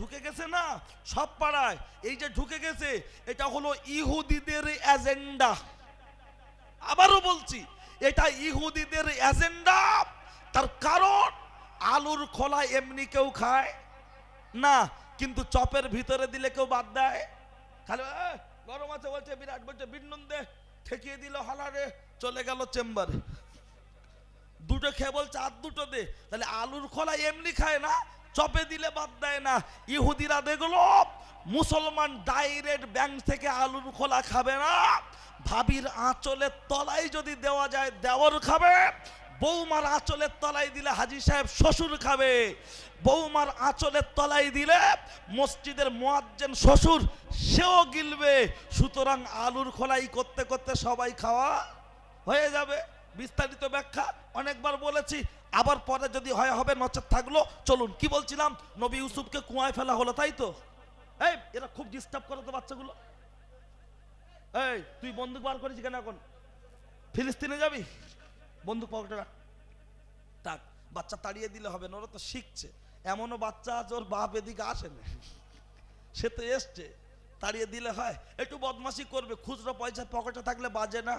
ঢুকে গেছে না? সব পাড়ায়। এই যে ঢুকে গেছে এটা হলো ইহুদিদের এজেন্ডা। আবারও বলছি এটা ইহুদিদের এজেন্ডা। তার কারণ আলুর খোলা এমনি কেউ খায় না কিন্তু চপের ভিতরে দিলে কেউ বাদ দেয়। খালি "এ, গরম আছে বলছে বিরাট বলছে বিন্নুন ঠেকিয়ে দিল হালারে চলে গেল চেম্বারে। দুটো খেয়ে বলছে আর দুটো দে। তাহলে আলুর খোলা এমনি খায় না চপে দিলে বাদ দেয় না। ইহুদিরা দেখল, মুসলমান ডাইরেক্ট ব্যাংক থেকে আলুর খোলা খাবে না। ভাবির আঁচলের তলায় যদি দেওয়া যায়, দেওয়ার খাবে। বৌমার আঁচলের তলায় দিলে হাজি সাহেব শ্বশুর খাবে। বৌমার আঁচলের তলায় দিলে মসজিদের মোয়াজ্জেন শ্বশুর, সেও গিলবে। সুতরাং আলুর খোলাই করতে করতে সবাই খাওয়া হয়ে যাবে। বিস্তারিত ব্যাখ্যা অনেকবার বলেছি আবার পরে যদি হয়, হবে নচেত থাকল, চলুন। কি বলছিলাম? নবী ইউসুফকে কুয়ায় ফেলা হলো, তাই তো? এই, এরা খুব ডিস্টার্ব করে তো বাচ্চাগুলো। এই, তুই বন্দুক বার করেছিস কেন এখন? ফিলিস্তিনে যাবি? বন্দুক পকেটে রাখ। বাচ্চা তাড়িয়ে দিলে হবে, না ওরা তো শিখছে। এমনও বাচ্চা আছে, ওর বাপ এদিকে আসে না সে তো এসছে। তাড়িয়ে দিলে হয়, একটু বদমাশি করবে। খুচরো পয়সা পকেটে থাকলে বাজে না।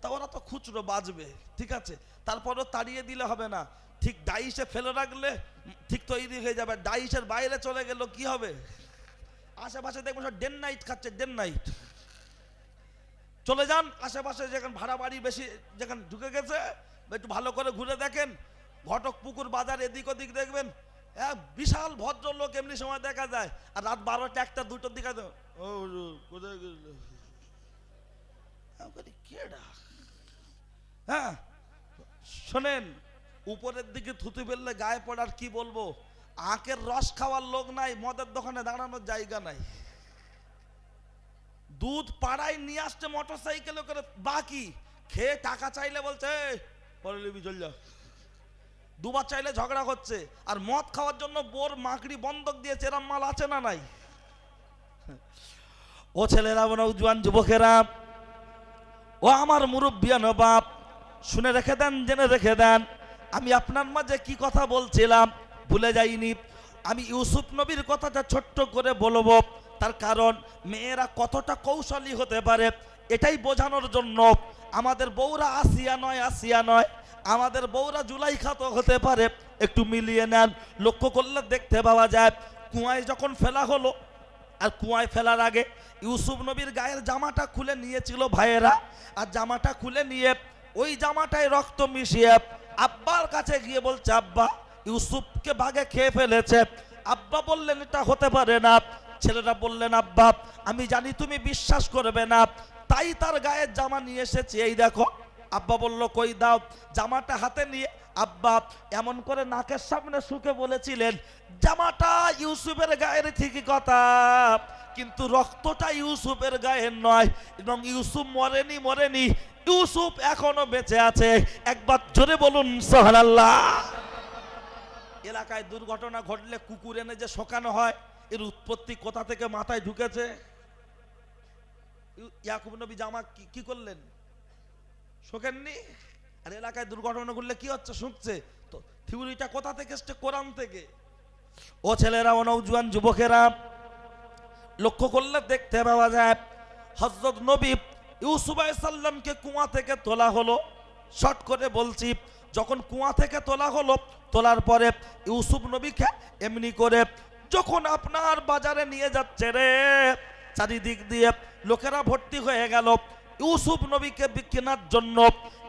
তা ওরা তো খুচরো বাজবে ঠিক আছে? তারপরও তাড়িয়ে দিলে হবে না। ঠিক ডাইসে ফেলে রাখলে ঠিক তৈরি হয়ে যাবে। ডাইসের বাইরে চলে গেল কি হবে? আশেপাশে দেখবেন সব ডেন নাইট খাচ্ছে ডেন নাইট চলে যান, আশেপাশে যেখানে ভাড়া বাড়ি বেশি যেখানে ঢুকে গেছে, একটু ভালো করে ঘুরে দেখেন। ঘটক পুকুর বাজার এদিক ওদিক দেখবেন। এক বিশাল ভদ্রলোক এমনি সময় দেখা যায়। আর রাত বারোটা একটা, দুটোর দিকে কোথায় গেল? হ্যাঁ। শোনেন উপরের দিকে থুতু ফেললে গায়ে পড়ার কি বলব? আখের রস খাওয়ার লোক নাই মদের দোকানে দাঁড়ানোর জায়গা নাই। দুধ পাড়ায় নিয়ে আসছে মোটর সাইকেলে করে বাকি? খেয়ে টাকা চাইলে বলছে "এই, পরে নিবি চল দুবার চাইলে ঝগড়া করছে আর মদ খাওয়ার জন্য বোর মাকড়ি বন্ধক দিয়েছে এরম মাল আছে না নাই? ও ছেলেরা নৌজওয়ান যুবকেরা ও আমার মুরব্বিয়ান বাপ শুনে রেখে দেন, জেনে রেখে দেন। আমি আপনার মাঝে কি কথা বলছিলাম ভুলে যাইনি। আমি ইউসুফ নবীর কথাটা ছোট্ট করে বলব। তার কারণ, মেয়েরা কতটা কৌশলী হতে পারে, এটাই বোঝানোর জন্য। আমাদের বউরা আসিয়া নয় আসিয়া নয়। আমাদের বউরা জুলাই খাত হতে পারে। একটু মিলিয়ে নেন। লক্ষ্য করলে দেখতে পাওয়া যায়, কুয়ায় যখন ফেলা হলো, আর কুয়ায় ফেলার আগে ইউসুফ নবীর গায়ের জামাটা খুলে নিয়েছিল ভাইয়েরা। আর জামাটা খুলে নিয়ে ওই জামাটায় রক্ত মিশিয়ে আব্বার কাছে গিয়ে বলছে, আব্বা, ইউসুফকে বাগে খেয়ে ফেলেছে। আব্বা বললেন, এটা হতে পারে না। ছেলেরা বললেন, আব্বা, আমি জানি তুমি বিশ্বাস করবে না, তাই তার গায়ের জামা নিয়ে এসেছি। এই দেখো, আব্বা বলল, কই দাও, জামাটা হাতে নিয়ে আব্বা এমন করে নাকের সামনে শুকে বলেছিলেন, জামাটা ইউসুফের গায়ের ঠিকই কথা। কিন্তু রক্তটা ইউসুফের গায়ের নয়, এবং ইউসুফ মরেনি মরেনি। ইউসুফ এখনও বেঁচে আছে। একবার জোরে বলুন সোহানাল্লাহ এলাকায় দুর্ঘটনা ঘটলে কুকুর এনে যে শোকানো হয়, এর উৎপত্তি কোথা থেকে মাথায় ঢুকেছে? ইয়াকুব নবী জামা কি করলেন? শোকেননি? আর এলাকায় দুর্ঘটনা ঘটলে কি হচ্ছে? শুকছে তো থিওরিটা কোথা থেকে এসছে? কোরআন থেকে। ও ছেলেরা, ও নৌজুয়ান যুবকেরা লক্ষ্য করলে দেখতে পাওয়া যায় হজরত নবী ইউসুফ সাল্লামকে কুয়া থেকে তোলা হলো। শর্ট করে বলছি, যখন কুয়া থেকে তোলা হলো, তোলার পরে ইউসুফ নবীকে এমনি করে যখন আপনার বাজারে নিয়ে যাচ্ছে রে, চারিদিক দিয়ে লোকেরা ভর্তি হয়ে গেল। ইউসুফ নবীকে কেনার জন্য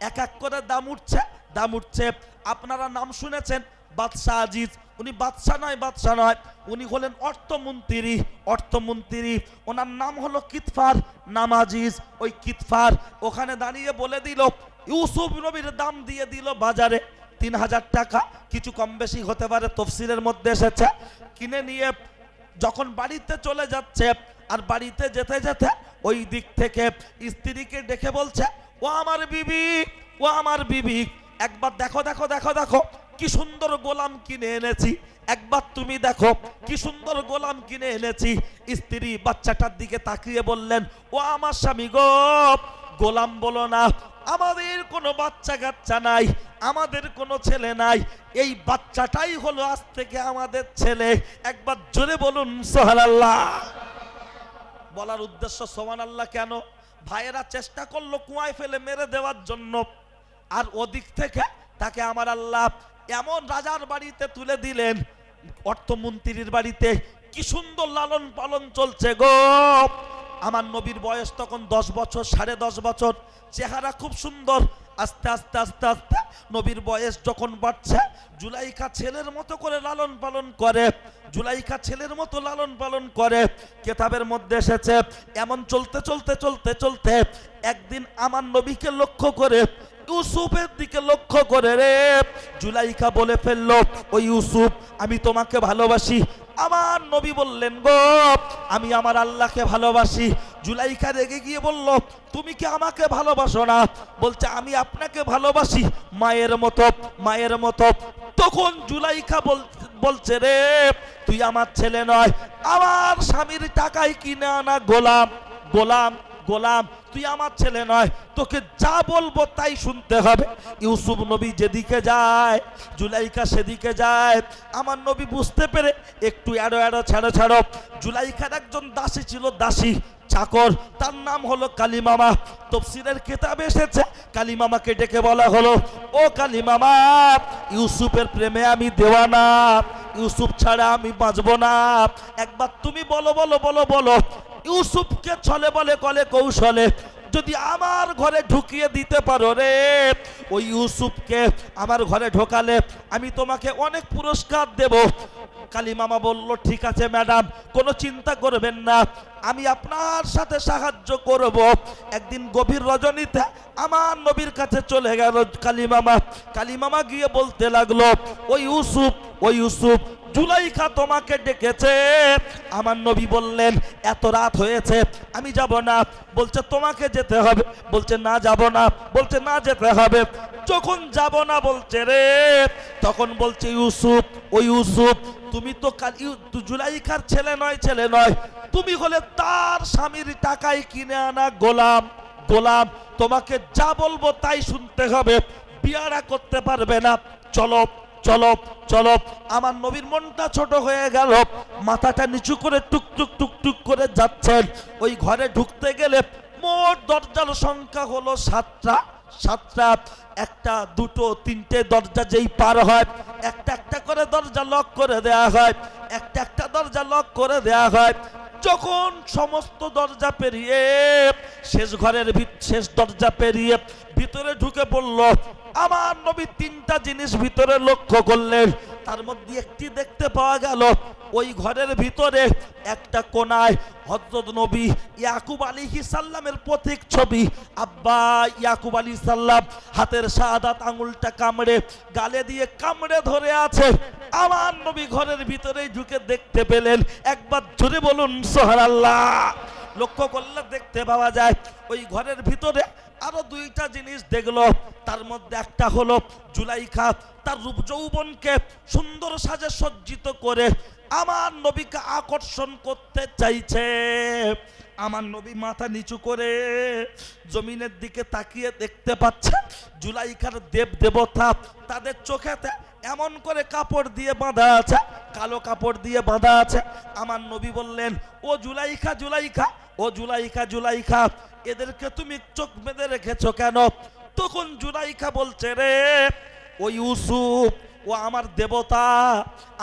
এক এক করে দাম উঠছে দাম উঠছে। আপনারা নাম শুনেছেন, বাদশাহ আজিজ উনি বাদশাহ নয় বাদশাহ নয়। উনি হলেন অর্থমন্ত্রী অর্থমন্ত্রী। ওনার নাম হলো কিতফার নামাজিজ ওই কিতফার ওখানে দাঁড়িয়ে বলে দিল, ইউসুফ নবীর দাম দিয়ে দিল বাজারে তিন হাজার টাকা। কিছু কম বেশি হতে পারে, তফসিলের মধ্যে এসেছে। কিনে নিয়ে যখন বাড়িতে চলে যাচ্ছে আর বাড়িতে যেতে যেতে ওই দিক থেকে স্ত্রীকে ডেকে বলছে, ও আমার বিবি, ও আমার বিবি। একবার দেখো দেখো দেখো দেখো কি সুন্দর গোলাম কিনে এনেছি? একবার তুমি দেখো, কি সুন্দর গোলাম কিনে এনেছি। স্ত্রী বাচ্চাটার দিকে তাকিয়ে বললেন, ও আমার স্বামী গো, গোলাম বলো না, আমাদের কোনো বাচ্চা কাচ্চা নাই, আমাদের কোনো ছেলে নাই। এই বাচ্চাটাই হলো আজ থেকে আমাদের ছেলে। একবার জোরে বলুন সোহান আল্লাহ বলার উদ্দেশ্য সোমান আল্লাহ কেন? ভাইয়েরা চেষ্টা করল কুয়ায় ফেলে মেরে দেওয়ার জন্য। আর ওদিক থেকে তাকে আমার আল্লাহ এমন রাজার বাড়িতে তুলে দিলেন, অর্থমন্ত্রীর বাড়িতে, কি সুন্দর লালন পালন চলছে গো। আমার নবীর বয়স তখন দশ বছর, সাড়ে দশ বছর, চেহারা খুব সুন্দর। আস্তে আস্তে আস্তে আস্তে নবীর বয়স যখন বাড়ছে, জুলাইকা ছেলের মতো করে লালন পালন করে, জুলাইকা ছেলের মতো লালন পালন করে। কেতাবের মধ্যে এসেছে, এমন চলতে চলতে চলতে চলতে একদিন আমার নবীকে লক্ষ্য করে ইউসুফের দিকে লক্ষ্য করে রে। জুলাইকা বলে ফেলল ওই ইউসুফ, আমি তোমাকে ভালোবাসি। আমার নবী বললেন, গো, আমি আমার আল্লাহকে ভালোবাসি। জুলাইকা রেগে গিয়ে বলল, তুমি কি আমাকে ভালোবাসো না? বলছে, আমি আপনাকে ভালোবাসি মায়ের মতো মায়ের মতো। তখন জুলাইকা বল, বলছে রে, তুই আমার ছেলে নয়, আমার স্বামীর টাকায় কিনে আনা গোলাম গোলাম গোলাম, তুই আমার ছেলে নয়, তোকে যা বলব তাই শুনতে হবে। ইউসুফ নবী যেদিকে যায়, জুলাইকা সেদিকে যায়, আমার নবী বুঝতে পেরে একটু এড়ো এড়ো ছাড়ো ছাড়ো। জুলাইকার একজন দাসী ছিল, দাসী চাকর, তার নাম হলো কালিমামা। তফসিরের কেতাবে এসেছে, কালিমামাকে ডেকে বলা হলো, ও কালিমামা, ইউসুফের প্রেমে আমি দেওয়ানা, ইউসুফ ছাড়া আমি বাঁচবো না। একবার তুমি বলো বলো বলো বলো ইউসুফকে ছলে বলে, কলে কৌশলে, যদি আমার ঘরে ঢুকিয়ে দিতে পারো রে, ওই ইউসুফকে আমার ঘরে ঢোকালে আমি তোমাকে অনেক পুরস্কার দেব। কালী মামা বলল, ঠিক আছে ম্যাডাম, কোনো চিন্তা করবেন না, আমি আপনার সাথে সাহায্য করব। একদিন গভীর রজনীতে আমার নবীর কাছে চলে গেল কালী মামা কালী মামা গিয়ে বলতে লাগল, ওই ইউসুফ ওই ইউসুফ জুলাইখা তোমাকে ডেকেছে। আমার নবী বললেন, এত রাত হয়েছে, আমি যাব না। বলছে, তোমাকে যেতে হবে। বলছে, না, যাব না। বলছে, না, যেতে হবে। যখন যাব না, বলছে রে। তখন বলছে, ইউসুফ ওই ইউসুফ, তুমি তো জুলাইখার ছেলে নয় ছেলে নয়। তুমি হলে তার স্বামীর টাকায় কিনে আনা গোলাম। গোলাম, তোমাকে যা বলব তাই শুনতে হবে। বিয়ারা করতে পারবে না। চলো চলো চলো। আমার নবীর মনটা ছোট হয়ে গেল। মাথাটা নিচু করে টুক টুক টুক টুক করে যাচ্ছেন। ওই ঘরে ঢুকতে গেলে মোট দরজার সংখ্যা হলো সাতটা সাতটা। একটা, দুটো, তিনটে দরজা যেই পার হয়, একটা একটা করে দরজা লক করে দেয়া হয়, একটা একটা দরজা লক করে দেয়া হয়। যখন সমস্ত দরজা পেরিয়ে, শেষ ঘরের শেষ দরজা পেরিয়ে ভিতরে ঢুকে পড়ল আমার নবী তিনটা জিনিস ভিতরে লক্ষ্য করলেন। তার মধ্যে একটি দেখতে পাওয়া গেল, ওই ঘরের ভিতরে একটা কোনায় হজরত নবী ইয়াকুব আলী সাল্লামের প্রতীক ছবি। আব্বা ইয়াকুব আলী সাল্লাম হাতের শাহাদাত আঙুলটা কামড়ে গালে দিয়ে কামড়ে ধরে আছে। আমার নবী ঘরের ভিতরে ঢুকে দেখতে পেলেন। একবার জোরে বলুন সোহার আল্লাহ লক্ষ্য করলে দেখতে পাওয়া যায়, ওই ঘরের ভিতরে আরও দুইটা জিনিস দেখল। তার মধ্যে একটা হলো জুলাইখা, তার রূপ যৌবনকে সুন্দর সাজে সজ্জিত করে আমার নবীকে আকর্ষণ করতে চাইছে। আমার নবী মাথা নিচু করে জমিনের দিকে তাকিয়ে দেখতে পাচ্ছে জুলাইখার দেব দেবতা তাদের চোখেতে এমন করে কাপড় দিয়ে বাঁধা আছে, কালো কাপড় দিয়ে বাঁধা আছে। আমার নবী বললেন, ও জুলাইখা জুলাইখা, ও জুলাইখা জুলাইখা, এদেরকে তুমি চোখ বেঁধে রেখেছো কেন? তখন জুলাইখা বলছে, রে, ও ইউসুফ, ও আমার দেবতা,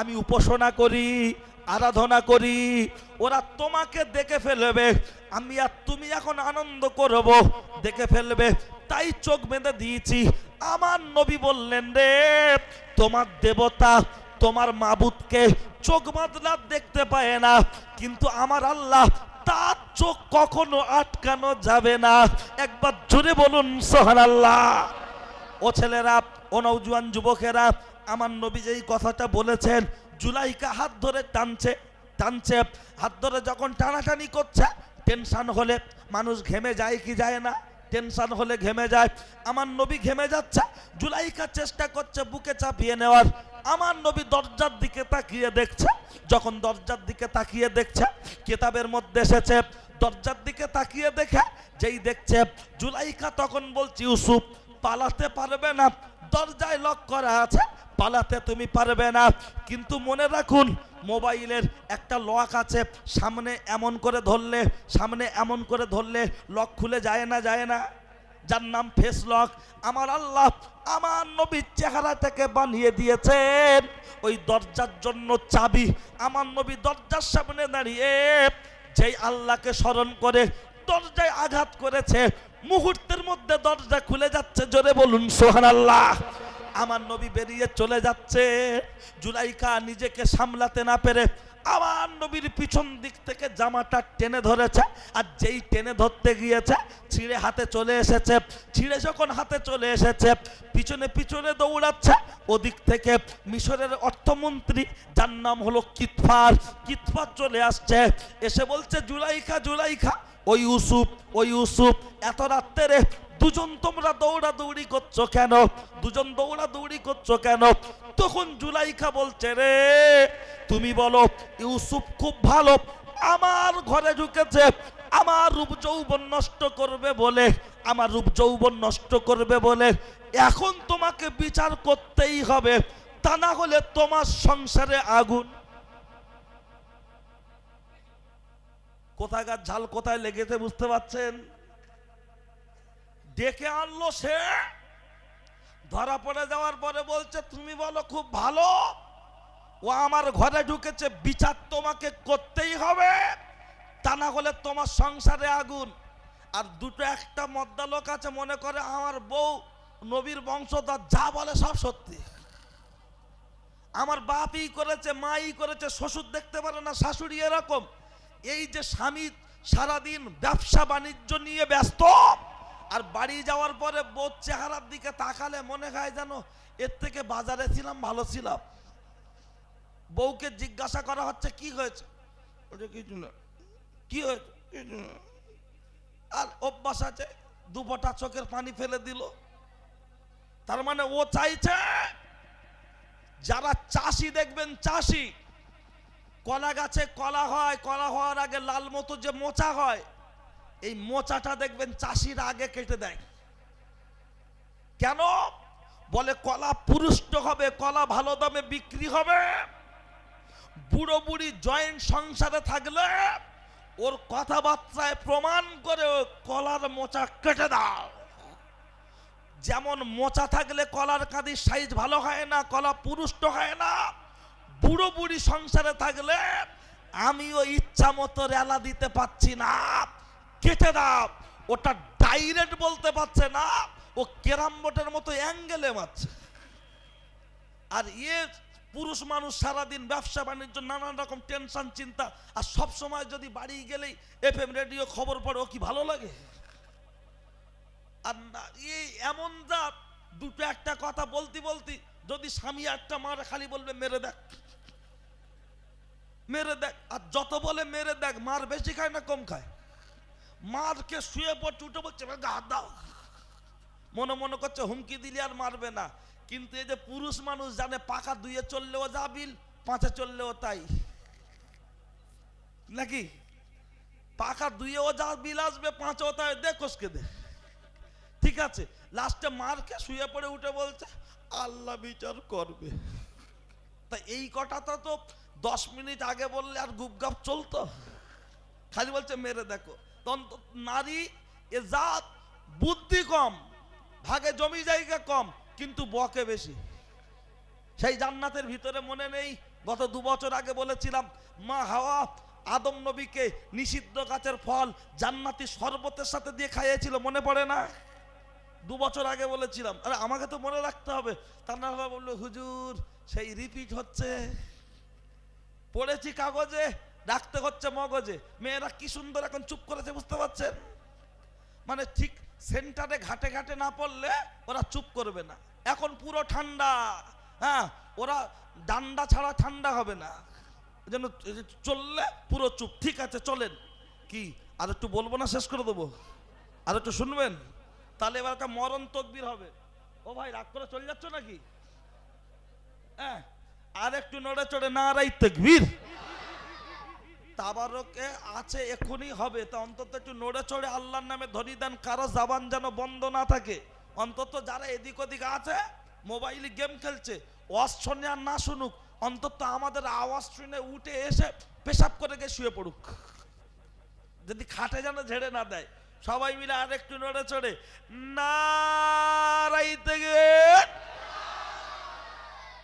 আমি উপাসনা করি আরাধনা করি, ওরা তোমাকে দেখে ফেলবে, আমি আর তুমি এখন আনন্দ করব, দেখে ফেলবে। তাই চোখ বেঁধে দিয়েছি, আমার নবী বললেন রে, তোমার দেবতা, তোমার মাবুদকে চোখ বাঁধলা দেখতে পায় না, কিন্তু আমার আল্লাহ তার চোখ কখনো আটকানো যাবে না। একবার জোরে বলুন সোহান আল্লাহ ও ছেলেরা, ও নৌজুয়ান যুবকেরা, আমার নবী যেই কথাটা বলেছেন জুলাইকা হাত ধরে টানছে টানছে, হাত ধরে যখন টানাটানি করছে, টেনশন হলে মানুষ ঘেমে যায় কি যায় না, টেনশন হলে ঘেমে যায়। আমার নবী ঘেমে যাচ্ছে, জুলাইকা চেষ্টা করছে বুকে চাপিয়ে নেওয়ার। আমার নবী দরজার দিকে তাকিয়ে দেখছে, যখন দরজার দিকে তাকিয়ে দেখছে, কেতাবের মধ্যে এসেছে, দরজার দিকে তাকিয়ে দেখে, যেই দেখছে, জুলাইকা তখন বলছি, ইউসুফ, পালাতে পারবে না দরজায় লক করা আছে, পালাতে তুমি পারবে না। কিন্তু মনে রাখুন, মোবাইলের একটা লক আছে, সামনে এমন করে ধরলে, সামনে এমন করে ধরলে লক খুলে যায় না যায় না। যার নাম ফেস লক আমার আল্লাহ আমার নবীর চেহারা থেকে বানিয়ে দিয়েছেন। ওই দরজার জন্য চাবি আমার নবী দরজার সামনে দাঁড়িয়ে, যেই আল্লাহকে স্মরণ করে দরজায় আঘাত করেছে। মুহূর্তের মধ্যে দরজা খুলে যাচ্ছে, জোরে বলুন সোহান আল্লাহ আমার নবী বেরিয়ে চলে যাচ্ছে। জুলাইকা নিজেকে সামলাতে না পেরে আমার নবীর পিছন দিক থেকে জামাটা টেনে ধরেছে আর যেই টেনে ধরতে গিয়েছে, ছিঁড়ে হাতে চলে এসেছে। ছিঁড়ে যখন হাতে চলে এসেছে, পিছনে পিছনে দৌড়াচ্ছে। ওদিক থেকে মিশরের অর্থমন্ত্রী, যার নাম হলো কিতফার কিতফার চলে আসছে। এসে বলছে জুলাইখা জুলাইখা ওই ইউসুফ ওই ইউসুফ, এত রাত্রে দুজন তোমরা দৌড়াদৌড়ি করছ কেন? দুজন দৌড়াদৌড়ি করছ কেন? তখন জুলাইখা বলছে, রে, তুমি বলো, ইউসুফ খুব ভালো, আমার ঘরে ঢুকেছে, আমার রূপ যৌবন নষ্ট করবে বলে, আমার রূপ যৌবন নষ্ট করবে বলে, এখন তোমাকে বিচার করতেই হবে, তা না হলে তোমার সংসারে আগুন কোথাকার ঝাল কোথায় লেগেছে বুঝতে পারছেন? ডেকে আনলো সে। ধরা পড়ে যাওয়ার পরে বলছে, তুমি বলো খুব ভালো, ও আমার ঘরে ঢুকেছে, বিচার তোমাকে করতেই হবে। তা না হলে তোমার সংসারে আগুন। আর দুটো একটা মদ্দা লোক আছে, মনে করে আমার বউ, নবীর বংশধর, যা বলে সব সত্যি। আমার বাপই করেছে, মাই করেছে, শ্বশুর দেখতে পারে না, শাশুড়ি এরকম। এই যে স্বামী সারাদিন ব্যবসা বাণিজ্য নিয়ে ব্যস্ত আর বাড়ি যাওয়ার পরে বোধ চেহারার দিকে তাকালে মনে হয় যেন এর থেকে বাজারে ছিলাম ভালো ছিলাম। বউকে জিজ্ঞাসা করা হচ্ছে কি হয়েছে? কিছু না। কি হয়েছে? আর অভ্যাস আছে দুপটা চোখের পানি ফেলে দিল। তার মানে ও চাইছে যারা চাষি দেখবেন চাষি। কলা গাছে কলা হয়, কলা হওয়ার আগে লাল মতো যে মোচা হয়, এই মোচাটা দেখবেন চাষিরা আগে কেটে দেয়। কেন? বলে কলা পুরুষ্ট হবে, কলা ভালো দামে বিক্রি হবে। বুড়ো বুড়ি জয়েন্ট সংসারে থাকলে ওর কথাবার্তায় প্রমাণ করে কলার মোচা কেটে দাও। যেমন মোচা থাকলে কলার কাঁদির সাইজ ভালো হয় না, কলা পুরুষ্ট হয় না বুড়ো সংসারে থাকলে আমিও ইচ্ছা মতো রেলা দিতে পাচ্ছি না। কেটে দাও। ওটা ডাইরেক্ট বলতে পারছে না। ও কেরাম বোর্ডের মতো অ্যাঙ্গেলে মারছে। আর ইয়ে পুরুষ মানুষ সারাদিন ব্যবসা বাণিজ্য, নানান রকম টেনশন চিন্তা। আর সব সময় যদি বাড়ি গেলেই এফএম রেডিও খবর পড়ে, ও কি ভালো লাগে? আর না এই এমন জাত, দুটো একটা কথা বলতে বলতে যদি স্বামী একটা মারে খালি বলবে, মেরে দেখ। মেরে দেখ, আর যত বলে মেরে দেখ, মার বেশি খায় না কম খায়? মারকে শুয়ে পড়ছে উঠে বলছে "এবার গা দাও। মনে মনে করছে, হুমকি দিলে আর মারবে না। কিন্তু এই যে পুরুষ মানুষ জানে পাকা দুইয়ে চললেও যা বিল পাঁচে চললেও তাই। নাকি? পাকা দুইয়েও যা বিল আসবে, পাঁচেও তাই দে কষকে দে ঠিক আছে, লাস্টে মারকে শুয়ে পড়ে উঠে বলছে, আল্লাহ বিচার করবে। তা এই কটাটা তো দশ মিনিট আগে বললে আর গুপগাপ চলতো। খালি বলছে, মেরে দেখো। নারী এ জাত, বুদ্ধি কম, ভাগে জমি জায়গা কম, কিন্তু বকে বেশি। সেই জান্নাতের ভিতরে মনে নেই, গত দু বছর আগে বলেছিলাম, মা হাওয়া আদম নবীকে নিষিদ্ধ গাছের ফল জান্নাতি শরবতের সাথে দিয়ে খাইয়েছিল। মনে পড়ে না? দু বছর আগে বলেছিলাম, আরে আমাকে তো মনে রাখতে হবে। তান্না বাবা বলল, হুজুর, সেই রিপিট হচ্ছে। পড়েছি কাগজে, রাখতে হচ্ছে মগজে। মেয়েরা কি সুন্দর এখন চুপ করেছে, বুঝতে পারছেন? মানে ঠিক সেন্টারে ঘাটে ঘাটে না পড়লে ওরা চুপ করবে না। এখন পুরো ঠান্ডা হ্যাঁ ওরা ডান্ডা ছাড়া ঠান্ডা হবে না। জন্য চললে পুরো চুপ। ঠিক আছে, চলেন। কি, আর একটু বলব না, শেষ করে দেবো? আর একটু শুনবেন? তাহলে এবার একটা মরণ তকবির হবে। ও ভাই, রাগ করে চলে যাচ্ছ নাকি? হ্যাঁ আর একটু নড়ে চড়ে না রাই তকবির। তাবারকে আছে, এখনই হবে। তা অন্তত একটু নড়ে চড়ে আল্লাহর নামে ধরি দেন, কারও জাবান যেন বন্ধ না থাকে। অন্তত যারা এদিক ওদিক আছে, মোবাইলে গেম খেলছে, ওয়াজ শোনে আর না শুনুক, অন্তত আমাদের আওয়াজ শুনে উঠে এসে পেশাব করে গিয়ে শুয়ে পড়ুক। যদি খাটে যেন ঝেড়ে না দেয়, সবাই মিলে আর একটু নড়ে চড়ে নারাইতে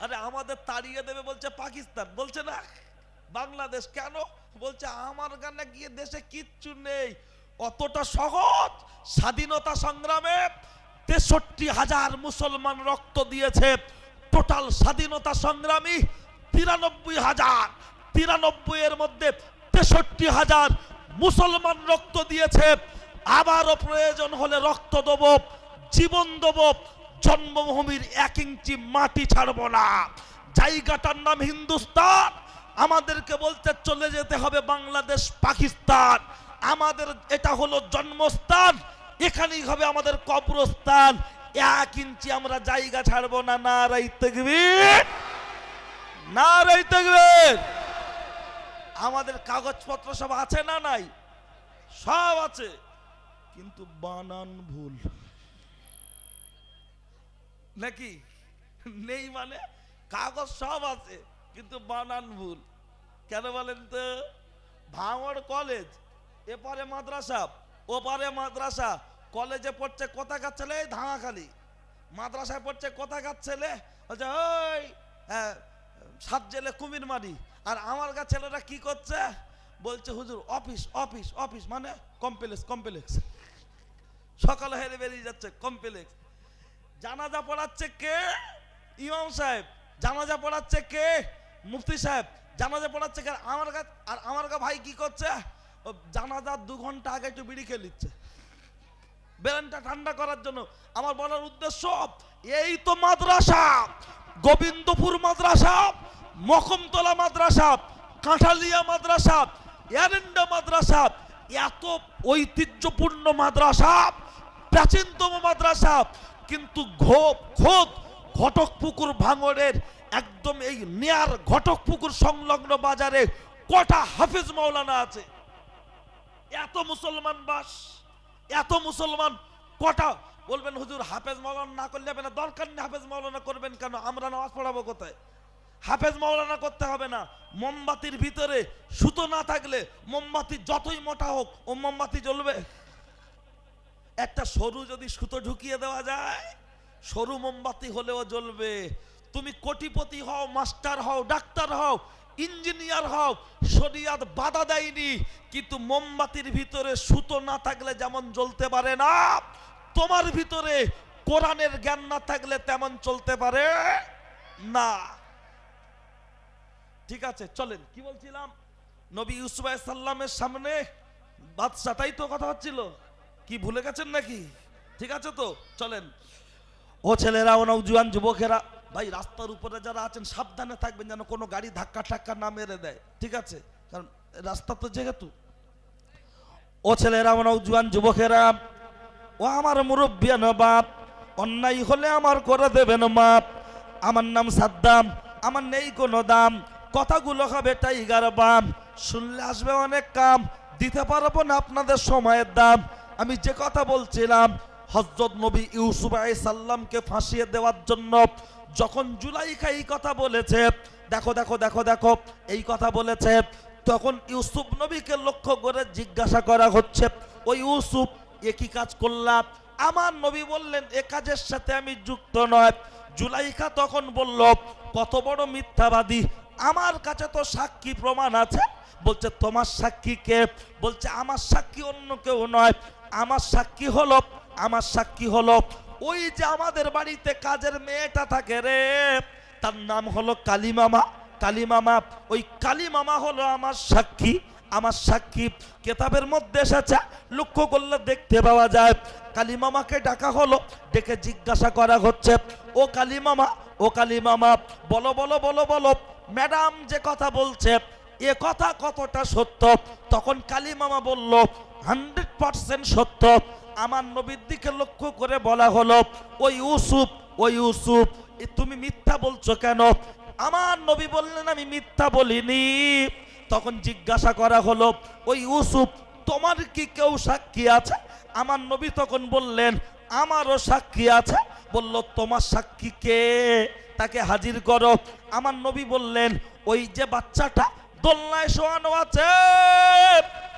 আরে আমাদের তাড়িয়ে দেবে বলছে পাকিস্তান। বলছে না, বাংলাদেশ কেন? বলছে আমার গানে গিয়ে দেশে কিচ্ছু নেই। অতটা সহজ। স্বাধীনতা সংগ্রামে তেষট্টি হাজার মুসলমান রক্ত দিয়েছে। টোটাল স্বাধীনতা সংগ্রামী তিরানব্বই হাজার। তিরানব্বই এর মধ্যে তেষট্টি হাজার মুসলমান রক্ত দিয়েছে। আবারও প্রয়োজন হলে রক্ত দেব, জীবন দেব জন্মভূমির এক ইঞ্চি মাটি ছাড়ব না। জায়গাটার নাম হিন্দুস্তান। আমাদেরকে বলতে চলে যেতে হবে বাংলাদেশ, পাকিস্তান। আমাদের এটা হলো জন্মস্থান। এখানেই হবে আমাদের কবরস্থান। এক ইঞ্চি আমরা জায়গা ছাড়বো না। না রাইতে না রাইতে আমাদের কাগজপত্র সব আছে না নাই? সব আছে। কিন্তু বানান ভুল। নাকি? নেই মানে? কাগজ সব আছে কিন্তু বানান ভুল। কেন বলেন তো? ভাঙড় কলেজ এপারে মাদ্রাসা ওপারে মাদ্রাসা। কলেজে পড়ছে কোথাকার ছেলে? ধাঙাখালি মাদ্রাসায় পড়ছে কোথাকার ছেলে? বলছে ওই হ্যাঁ, সাত জেলে কুমির মারি। আর আমার গা ছেলেরা কি করছে? বলছে হুজুর অফিস অফিস অফিস মানে কমপ্লেক্স কমপ্লেক্স সকালে হেরে বেরিয়ে যাচ্ছে কমপ্লেক্স জানাজা পড়াচ্ছে কে? ইমাম সাহেব। জানাজা পড়াচ্ছে কে? মুফতি সাহেব। জানাজা পড়াচ্ছে কে? আমার গা আর আমার গা ভাই কি করছে? ও জানাজার দু ঘণ্টা আগে একটু বিড়ি খেয়ে নিচ্ছে। ব্রেনটা ঠান্ডা করার জন্য। আমার বলার উদ্দেশ্য, এই তো মাদ্রাসা। গোবিন্দপুর মাদ্রাসা মকমতলা মাদ্রাসা, কাঁঠালিয়া মাদ্রাসা এরেন্ডা মাদ্রাসা, এত ঐতিহ্যপূর্ণ মাদ্রাসা, প্রাচীনতম মাদ্রাসা কিন্তু খোদ ঘটকপুকুর ভাঙড়ের একদম এই নেয়ার ঘটকপুকুর সংলগ্ন বাজারে কটা হাফিজ মাওলানা আছে? এত মুসলমান বাস, এত মুসলমান কটা? বলবেন, হুজুর, হাফেজ মাওলানা না করলে হবে না, দরকার নেই হাফেজ মাওলানা করবেন কেন? আমরা নামাজ পড়াবো কোথায়? হাফেজ মাওলানা করতে হবে না, মোমবাতির ভিতরে সুতো না থাকলে মোমবাতি যতই মোটা হোক, ও মোমবাতি জ্বলবে। একটা সরু যদি সুতো ঢুকিয়ে দেওয়া যায়, সরু মোমবাতি হলেও জ্বলবে। তুমি কোটিপতি হও, মাস্টার হও, ডাক্তার হও, ইঞ্জিনিয়ার হও, শরিয়াত বাধা দেয়নি, কিন্তু মোমবাতির ভিতরে সুতো না থাকলে যেমন জ্বলতে পারে না, তোমার ভিতরে কোরআনের জ্ঞান না থাকলে তেমন চলতে পারে না। ঠিক আছে, চলেন, কি বলছিলাম? নবী ইউসুফ সাল্লামের সামনে বাদশাটাই তো কথা হচ্ছিল? কি ভুলে গেছেন নাকি? ঠিক আছে তো চলেন। ও ছেলেরা ও নৌজুয়ান যুবকেরা ভাই রাস্তার উপরে যারা আছেন সাবধানে থাকবেন যেন কোনো গাড়ি ধাক্কা ঠাক্কা না মেরে দেয় ঠিক আছে? কারণ রাস্তা তো যেহেতু। ও ছেলেরা ও নৌজুয়ান যুবকেরা ও আমার মুরব্বিয়ান বাপ অন্যায় হলে আমার করে দেবেন মাপ। আমার নাম সাদ্দাম আমার নেই কোনো দাম। কথাগুলো হবে টাইগার বাম। শুনলে আসবে অনেক কাম দিতে পারব না আপনাদের সময়ের দাম। আমি যে কথা বলছিলাম হজরত নবী ইউসুফ আলাই সাল্লামকে ফাঁসিয়ে দেওয়ার জন্য, যখন জুলাইখা এই কথা বলেছে, দেখো দেখো দেখো দেখো, এই কথা বলেছে, তখন ইউসুফ নবীকে লক্ষ্য করে জিজ্ঞাসা করা হচ্ছে ওই ইউসুফ, এ কি কাজ করলাম? আমার নবী বললেন, এ কাজের সাথে আমি যুক্ত নয়। জুলাইখা তখন বলল, কত বড় মিথ্যাবাদী, আমার কাছে তো সাক্ষী প্রমাণ আছে। বলছে, তোমার সাক্ষী কে? বলছে, আমার সাক্ষী অন্য কেউ নয়। আমার সাক্ষী হলো, আমার সাক্ষী হলো। ওই যে আমাদের বাড়িতে কাজের মেয়েটা থাকে রে, তার নাম হলো কালিমামা। কালিমামা, ওই কালিমামা হলো আমার সাক্ষী আমার সাক্ষী কেতাবের মধ্যে এসেছে, লক্ষ্য করলে দেখতে পাওয়া যায়। কালিমামাকে ডাকা হলো, ডেকে জিজ্ঞাসা করা হচ্ছে, ও কালিমামা ও কালিমামা, বলো বলো বলো বলো, ম্যাডাম যে কথা বলছে, এ কথা কতটা সত্য? তখন কালিমামা বলল হান্ড্রেড পার্সেন্ট সত্য। আমার নবীর দিকে লক্ষ্য করে বলা হলো ওই ইউসুফ ওই ইউসুফ তুমি মিথ্যা বলছো কেন? আমার নবী বললেন, আমি মিথ্যা বলিনি। তখন জিজ্ঞাসা করা হলো ওই ইউসুফ, তোমার কি কেউ সাক্ষী আছে? আমার নবী তখন বললেন, আমারও সাক্ষী আছে। বলল, তোমার সাক্ষী কে? তাকে হাজির করো। আমার নবী বললেন, ওই যে বাচ্চাটা দোলনায় শোয়ানো আছে।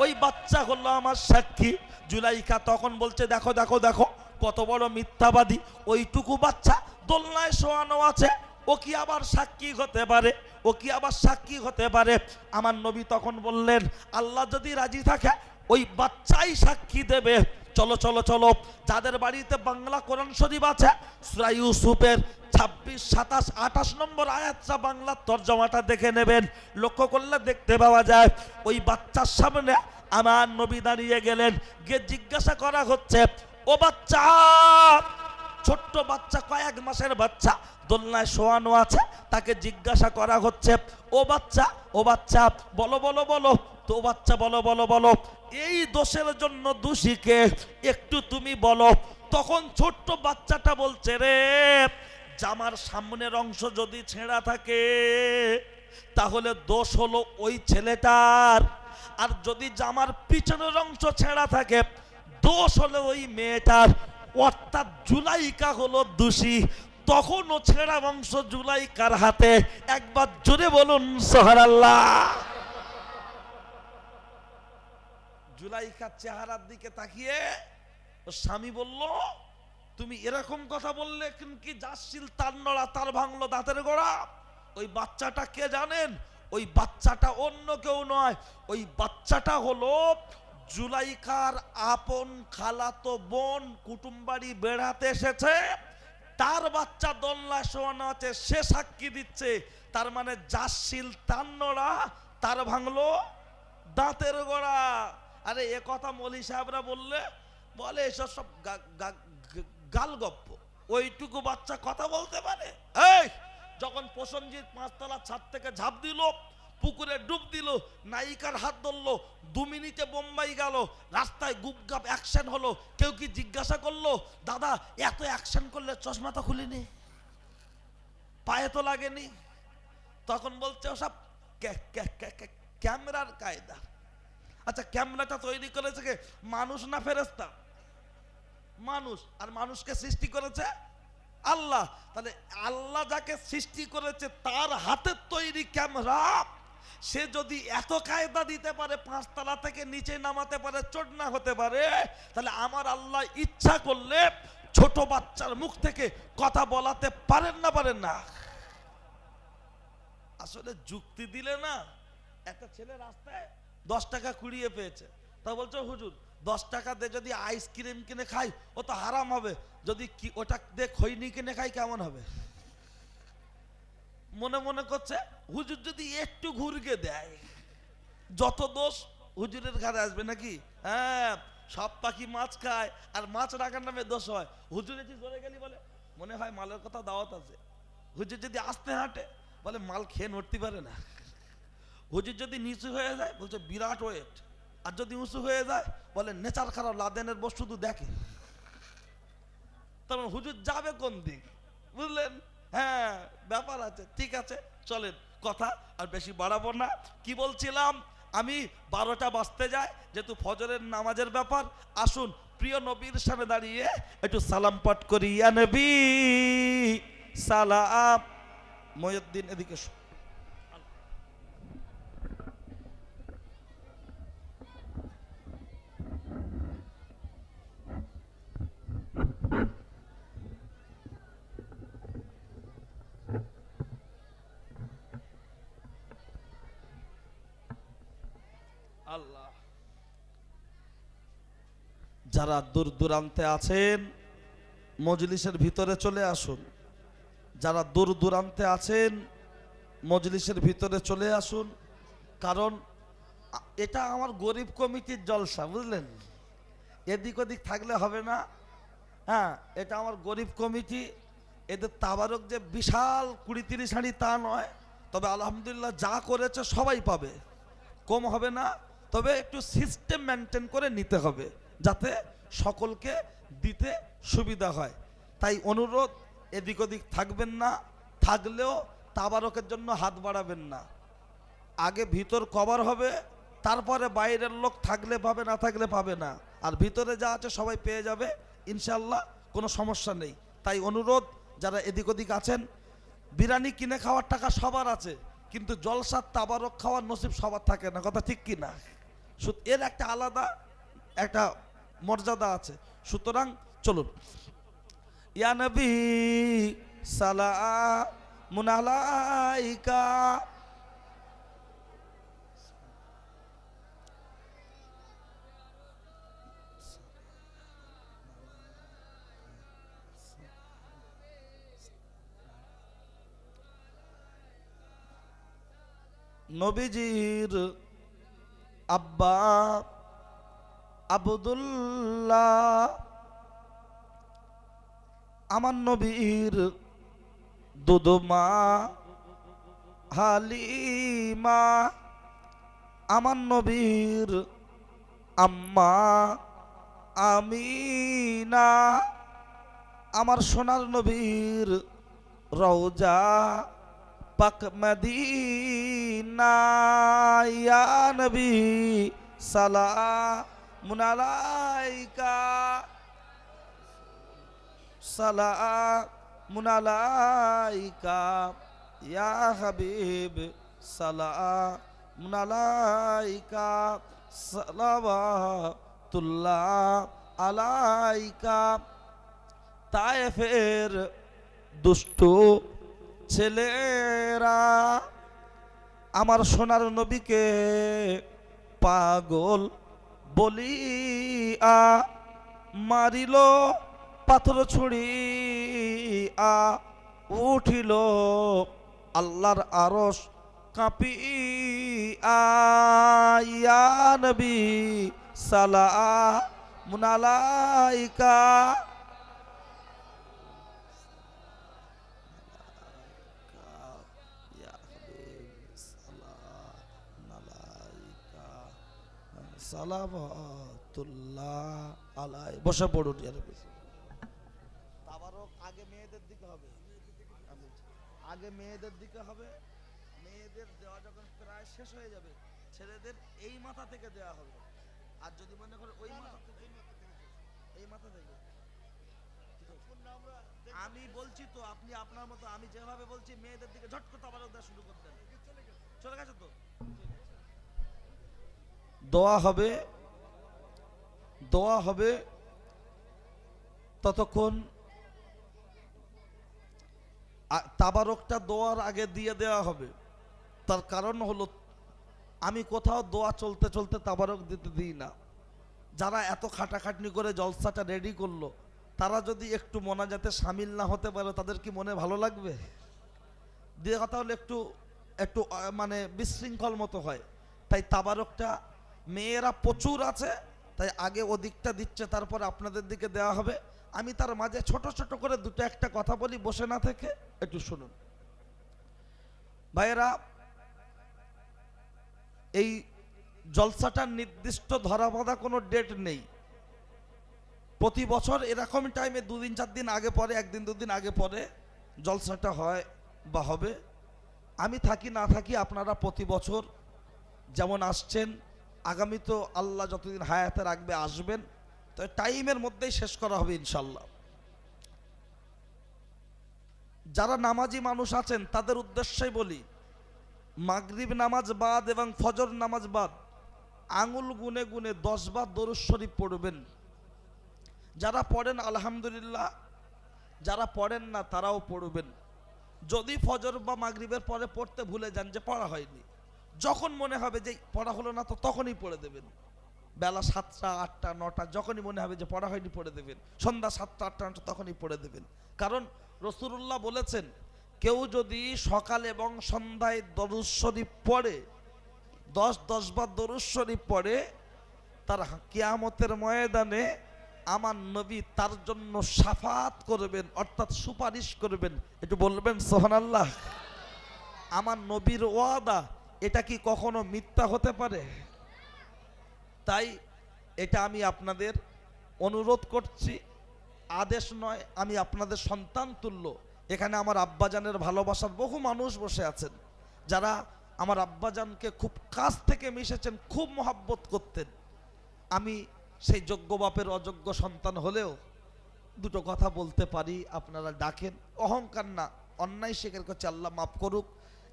ওই বাচ্চা হলো আমার সাক্ষী। জুলাইকা তখন বলছে, দেখো দেখো দেখো, কত বড় মিথ্যাবাদী। ওইটুকু বাচ্চা দোলনায় শোয়ানো আছে। ও কি আবার সাক্ষী হতে পারে? ও কি আবার সাক্ষী হতে পারে? আমার নবী তখন বললেন, আল্লাহ যদি রাজি থাকে ওই বাচ্চাই সাক্ষী দেবে। চলো চলো চলো। যাদের বাড়িতে বাংলা কোরআন শরীফ আছে, সূরা ইউসুফের ছাব্বিশ, সাতাশ, আঠাশ নম্বর আয়াতটা বাংলার তর্জমাটা দেখে নেবেন, লক্ষ্য করলে দেখতে পাওয়া যায়, ওই বাচ্চার সামনে আমার নবী দাঁড়িয়ে গেলেন। গিয়ে জিজ্ঞাসা করা হচ্ছে, ও বাচ্চা, ছোট্ট বাচ্চা কয়েক মাসের বাচ্চা, দোলনায় শোয়ানো আছে? তাকে জিজ্ঞাসা করা হচ্ছে, ও বাচ্চা ও বাচ্চা, বলো বলো বলো তো বাচ্চা, বলো বলো বলো, এই দোষের জন্য দোষীকে একটু তুমি বলো। তখন ছোট্ট বাচ্চাটা বলছে, রে, জামার সামনের অংশ যদি ছেঁড়া থাকে, তাহলে দোষ হলো ওই ছেলেটার। আর যদি জামার পিছনের অংশ ছেঁড়া থাকে, দোষ হলো ওই মেয়েটার। অর্থাৎ জুলাইকা হলো দোষী। তখনও ছেঁড়া অংশ জুলাইকার হাতে। একবার জোরে বলুন সোহারাল্লাহ জুলাইকার চেহারার দিকে তাকিয়ে ওর স্বামী বলল, তুমি এরকম কথা বললে কি যাচ্ছিল তার নড়া তার ভাঙলো দাঁতের গোড়া? ওই বাচ্চাটা কে জানেন? ওই বাচ্চাটা অন্য কেউ নয়। ওই বাচ্চাটা হলো জুলাইকার আপন খালাতো বোন কুটুমবাড়ি বেড়াতে এসেছে। তার বাচ্চা দোলনা শোয়ানো আছে, সে সাক্ষী দিচ্ছে। তার মানে যাচ্ছিল তার নড়া তার ভাঙলো দাঁতের গোড়া। আরে এ কথা মলি সাহেবরা বললে, বলে এসব সব গাল গপ্প ওইটুকু বাচ্চা কথা বলতে পারে? এই, যখন প্রসঞ্জিৎ পাঁচতলা ছাদ থেকে ঝাঁপ দিল, পুকুরে ডুব দিল, নায়িকার হাত ধরলো, দু মিনিটে বোম্বাই গেল, রাস্তায় গুপগাপ অ্যাকশন হলো, কেউ কি জিজ্ঞাসা করল, দাদা, এত অ্যাকশন করলে চশমা তো খুলিনি? পায়ে তো লাগেনি। তখন বলছে, ওসব ক্যা- ক্যা- ক্যা- ক্যা- ক্যামেরার কায়দা। আচ্ছা ক্যামেরাটা তৈরি করেছে কে? মানুষ না ফেরেস্তা মানুষ। আর মানুষকে সৃষ্টি করেছে আল্লাহ। তাহলে আল্লাহ যাকে সৃষ্টি করেছে, তার হাতের তৈরি ক্যামেরা, সে যদি এত কায়দা দিতে পারে পাঁচতলা থেকে নিচে নামাতে পারে চোট না হতে পারে, তাহলে আমার আল্লাহ ইচ্ছা করলে ছোট বাচ্চার মুখ থেকে কথা বলাতে পারেন না পারেন না। আসলে যুক্তি দিলে না, একটা ছেলে রাস্তায় দশ টাকা কুড়িয়ে পেয়েছে। তা বলছো, হুজুর, দশ টাকা দিয়ে যদি আইসক্রিম কিনে খাই, ও তো হারাম হবে। যদি কি, ওটা দিয়ে খৈনি কিনে খাই, কেমন হবে? মনে মনে করছে, হুজুর যদি একটু ঘুরকে দেয়, যত দোষ হুজুরের ঘাড়ে আসবে নাকি? হ্যাঁ সব পাখি মাছ খায়, আর মাছ রাখার নামে দোষ হয়। হুজুরে যে জোরে গেলি বলে, মনে হয় মালের কথা দাওয়াত আছে। হুজুর যদি আসতে হাঁটে, বলে, মাল খেয়ে নড়তে পারে না। হুজুর যদি নিচু হয়ে যায়, বলছে, বিরাট ওয়েট আর যদি উঁচু হয়ে যায়, বলে, নেচার খারাপ, লাদেনের বস শুধু দেখে। তখন হুজুর যাবে কোন দিক? বুঝলেন? হ্যাঁ ব্যাপার আছে, ঠিক আছে, চলেন, কথা আর বেশি বাড়াবো না। কি বলছিলাম? আমি বারোটা বাজতে যাই যেহেতু ফজরের নামাজের ব্যাপার। আসুন, প্রিয় নবীর সামনে দাঁড়িয়ে একটু সালাম পাঠ করি। ইয়া নবী, সালাম। মহিউদ্দিন, এদিকে যারা দূর দূরান্তে আছেন, মজলিসের ভিতরে চলে আসুন। যারা দূর দূরান্তে আছেন, মজলিসের ভিতরে চলে আসুন। কারণ এটা আমার গরিব কমিটির জলসা, বুঝলেন? এদিক ওদিক থাকলে হবে না। হ্যাঁ এটা আমার গরিব কমিটি। এদের তাবারক যে বিশাল কুড়ি তিরিশ হাঁড়ি তা নয়। তবে আলহামদুলিল্লাহ যা করেছে সবাই পাবে। কম হবে না। তবে একটু সিস্টেম মেনটেন করে নিতে হবে যাতে সকলকে দিতে সুবিধা হয়। তাই অনুরোধ, এদিক ওদিক থাকবেন না, থাকলেও তাবারকের জন্য হাত বাড়াবেন না। আগে ভিতর কভার হবে, তারপরে বাইরের লোক থাকলে পাবে, না থাকলে পাবে না। আর ভিতরে যা আছে সবাই পেয়ে যাবে ইনশাল্লাহ কোনো সমস্যা নেই। তাই অনুরোধ, যারা এদিক ওদিক আছেন, বিরিয়ানি কিনে খাওয়ার টাকা সবার আছে, কিন্তু জলসার তাবারক খাওয়ার নসিব সবার থাকে না। কথা ঠিক কি না? এর একটা আলাদা একটা মর্যাদা আছে। সুতরাং চলুন। ইয়া নবী সালামুন আলাইকা। নবীজির আব্বা আবদুল্লাহ আমার নবীর দুদমা হালিমা আমার নবীর আম্মা আমিনা আমার সোনার নবীর রওজা পাক মদিনা ইয়া নবী সালামুন আলাইকা। সালামুন আলাইকা, ইয়া হাবিব। সালামুন আলাইকা, সালাওয়াতুল্লাহ আলাইকা। তায়েফের দুষ্টু ছেলেরা, আমার সোনার নবীকে পাগল বলিয়া মারিল, পাথর ছুড়ি আ উঠিল, আল্লাহর আরস কাঁপি আয়া নবী সালা মুনালাইকা সালামাতুল্লাহ আলাই বসে পড়ুন এর আগে মেয়েদের দিকে হবে। আগে মেয়েদের দিকে হবে। মেয়েদের দেওয়া যখন প্রায় শেষ হয়ে যাবে, ছেলেদের এই মাথা থেকে দেওয়া হবে। আর যদি মনে করে ওই মাথা থেকে, এই মাথা থেকে। আমি বলছি তো, আপনি আপনার মতো, আমি যেভাবে বলছি, মেয়েদের দিকে ঝট করে তাবারক দেওয়া শুরু করতেন চলে গেছে তো? দোয়া হবে দোয়া হবে ততক্ষণ তাবারকটা দোয়ার আগে দিয়ে দেওয়া হবে। তার কারণ হলো, আমি কোথাও দোয়া চলতে চলতে তাবারক দিতে দিই না। যারা এত খাটাখাটনি করে জলসাটা রেডি করল, তারা যদি একটু মোনাজাতে সামিল না হতে পারে, তাদের কি মনে ভালো লাগবে? দিয়ে কথা হলো একটু একটু মানে বিশৃঙ্খল মতো হয়। তাই তাবারকটা মেয়েরা প্রচুর আছে, তাই আগে ওদিকটা দিচ্ছে, তারপর আপনাদের দিকে দেওয়া হবে। আমি তার মাঝে ছোট ছোট করে দুটো একটা কথা বলি, বসে না থেকে একটু শুনুন। ভাইয়েরা, এই জলসাটার নির্দিষ্ট ধরাবাঁধা কোনো ডেট নেই। প্রতি বছর এরকম টাইমে দুদিন, চার দিন আগে পরে, একদিন, দুদিন আগে পরে জলসাটা হয় বা হবে। আমি থাকি, না থাকি আপনারা প্রতি বছর যেমন আসছেন আগামী তো আল্লাহ যতদিন হায়াতে রাখবে, আসবেন। তো টাইমের মধ্যেই শেষ করা হবে ইনশাল্লাহ যারা নামাজি মানুষ আছেন, তাদের উদ্দেশ্যেই বলি, মাগরিব নামাজ বাদ এবং ফজর নামাজ বাদ, আঙুল গুনে গুনে দশ বার দরুদ শরীফ পড়বেন। যারা পড়েন, আলহামদুলিল্লাহ, যারা পড়েন না, তারাও পড়বেন। যদি ফজর বা মাগরিবের পরে পড়তে ভুলে যান যে পড়া হয়নি। যখন মনে হবে যে পড়া হলো না, তো তখনই পড়ে দেবেন। বেলা সাতটা, আটটা, নটা, যখনই মনে হবে যে পড়া হয়নি, পড়ে দেবেন। সন্ধ্যা সাতটা, আটটা, নটা, তখনই পড়ে দেবেন। কারণ রসুল্লাহ বলেছেন, কেউ যদি সকাল এবং সন্ধ্যায় দরুদ শরীফ পড়ে, দশ দশ বার দরুদ শরীফ পড়ে, তার কিয়ামতের ময়দানে আমার নবী তার জন্য সাফাত করবেন, অর্থাৎ সুপারিশ করবেন। একটু বলবেন সোহান আল্লাহ আমার নবীর ওয়াদা এটা কি কখনো মিথ্যা হতে পারে? তাই এটা আমি আপনাদের অনুরোধ করছি। আদেশ নয়, আমি আপনাদের সন্তান তুল্য। এখানে আমার আব্বাজানের ভালোবাসার বহু মানুষ বসে আছেন, যারা আমার আব্বাজানকে খুব কাছ থেকে মিশেছেন, খুব মহাব্বত করতেন। আমি সেই যোগ্য বাপের অযোগ্য সন্তান হলেও দুটো কথা বলতে পারি, আপনারা ডাকেন। অহংকার না, অন্যায় স্বীকার করছে, আল্লাহ মাফ করুক।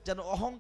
যেন অহং